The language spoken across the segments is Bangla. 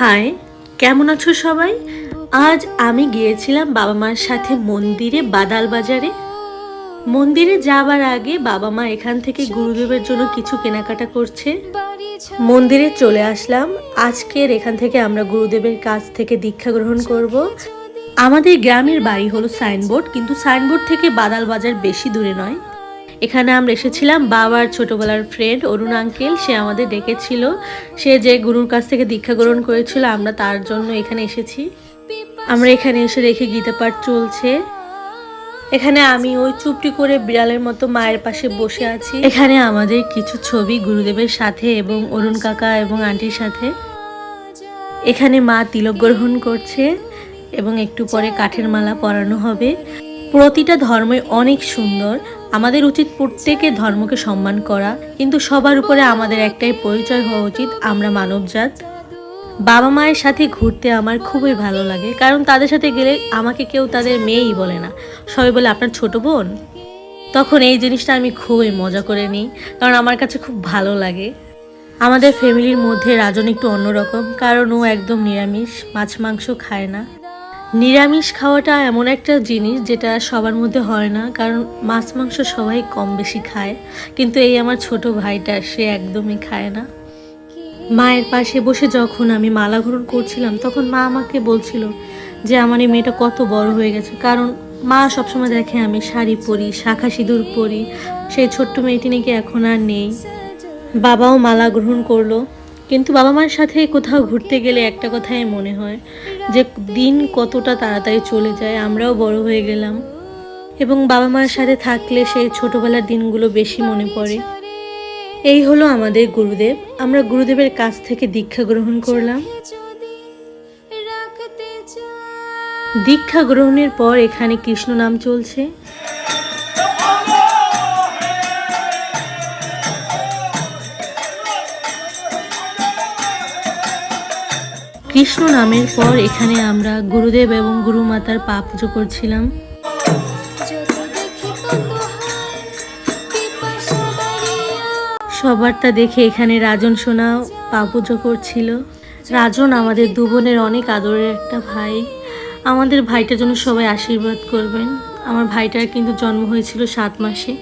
হাই, কেমন আছো সবাই? আজ আমি গিয়েছিলাম বাবা মার সাথে মন্দিরে, বাদাল বাজারে। মন্দিরে যাবার আগে বাবা মা এখান থেকে গুরুদেবের জন্য কিছু কেনাকাটা করছে। মন্দিরে চলে আসলাম। আজকের এখান থেকে আমরা গুরুদেবের কাছ থেকে দীক্ষা গ্রহণ করব। আমাদের গ্রামের বাড়ি হলো সাইনবোর্ড, কিন্তু সাইনবোর্ড থেকে বাদাল বাজার বেশি দূরে নয়। এখানে আমরা এসেছিলাম বাবার ছোটবেলার ফ্রেন্ড অরুণ আঙ্কেল সে আমাদের ডেকেছিল। সে যে গুরুর কাছ থেকে দীক্ষা গ্রহণ করেছিল, আমরা তার জন্য এখানে এসেছি। আমরা এখানে এসে রেখে গীতা পাঠ চলছে। এখানে আমি ওই চুপটি করে বিড়ালের মতো মায়ের পাশে বসে আছি। এখানে আমাদের কিছু ছবি গুরুদেবের সাথে এবং অরুণ কাকা এবং আন্টির সাথে। এখানে মা তিলক গ্রহণ করছে এবং একটু পরে কাঠের মালা পরানো হবে। প্রতিটা ধর্মই অনেক সুন্দর। আমাদের উচিত প্রত্যেকের ধর্মকে সম্মান করা, কিন্তু সবার উপরে আমাদের একটাই পরিচয় হওয়া উচিত, আমরা মানবজাত। বাবা মায়ের সাথে ঘুরতে আমার খুবই ভালো লাগে, কারণ তাদের সাথে গেলে আমাকে কেউ তাদের মেয়েই বলে না। সবাই বলে, আপনার ছোট বোন? তখন এই জিনিসটা আমি খুবই মজা করে নিই, কারণ আমার কাছে খুব ভালো লাগে। আমাদের ফ্যামিলির মধ্যে রাজন একটু অন্যরকম, কারণ ও একদম নিরামিষ, মাছ মাংস খায় না। নিরামিষ খাওয়াটা এমন একটা জিনিস যেটা সবার মধ্যে হয় না, কারণ মাছ মাংস সবাই কম বেশি খায়, কিন্তু এই আমার ছোট ভাইটা, সে একদমই খায় না। মায়ের পাশে বসে যখন আমি মালা গ্রহণ করছিলাম, তখন মা আমাকে বলছিল যে, আমার এই মেয়েটা কত বড় হয়ে গেছে। কারণ মা সবসময় দেখে আমি শাড়ি পরি, শাখা সিঁদুর পরি, সেই ছোট্ট মেয়েটি নাকি এখন আর নেই। বাবাও মালা গ্রহণ করল, কিন্তু বাবা মার সাথে কোথাও ঘুরতে গেলে একটা কথাই মনে হয় যে দিন কতটা তাড়াতাড়ি চলে যায়, আমরাও বড় হয়ে গেলাম। এবং বাবা মার সাথে থাকলে সেই ছোটবেলার দিনগুলো বেশি মনে পড়ে। এই হলো আমাদের গুরুদেব। আমরা গুরুদেবের কাছ থেকে দীক্ষা গ্রহণ করলাম। দীক্ষা গ্রহণের পর এখানে কৃষ্ণ নাম চলছে। কৃষ্ণ নামের পর এখানে আমরা গুরুদেব এবং গুরুমাতার পা পুজো করছিলাম। সবারটা দেখে এখানে রাজন সোনা পা পুজো করছিল। রাজন আমাদের দু বোনের অনেক আদরের একটা ভাই। আমাদের ভাইটার জন্য সবাই আশীর্বাদ করবেন। আমার ভাইটার কিন্তু জন্ম হয়েছিল সাত মাসে।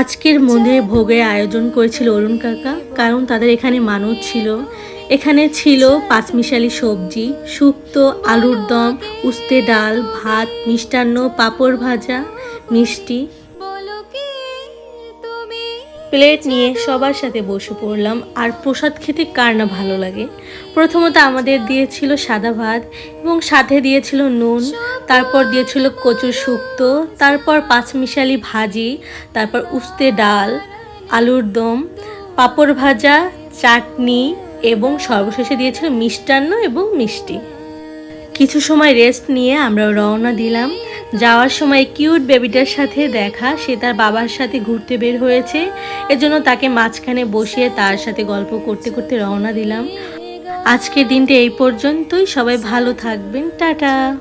আজকের মন্দিরে ভোগের আয়োজন করেছিল অরুণ কাকা, কারণ তাদের এখানে মানত ছিল। এখানে ছিল পাঁচমিশালি সবজি, শুক্তো, আলুর দম, উস্তে ডাল, ভাত, মিষ্টান্ন, পাঁপড় ভাজা, মিষ্টি। প্লেট নিয়ে সবার সাথে বসে পড়লাম। আর প্রসাদ খেতে কার না ভালো লাগে? প্রথমত আমাদের দিয়েছিল সাদা ভাত এবং সাথে দিয়েছিল নুন, তারপর দিয়েছিল কচুর শুক্তো, তারপর পাঁচমিশালি ভাজি, তারপর উস্তে ডাল, আলুর দম, পাঁপড় ভাজা, চাটনি এবং সর্বশেষে দিয়েছিল মিষ্টান্ন এবং মিষ্টি। কিছু সময় রেস্ট নিয়ে আমরা রওনা দিলাম। যাওয়ার সময় কিউট বেবিটার সাথে দেখা, সে তার বাবার সাথে ঘুরতে বের হয়েছে। এজন্য তাকে মাঝখানে বসিয়ে তার সাথে গল্প করতে করতে রওনা দিলাম। আজকের দিনটা এই পর্যন্তই। সবাই ভালো থাকবেন। টাটা।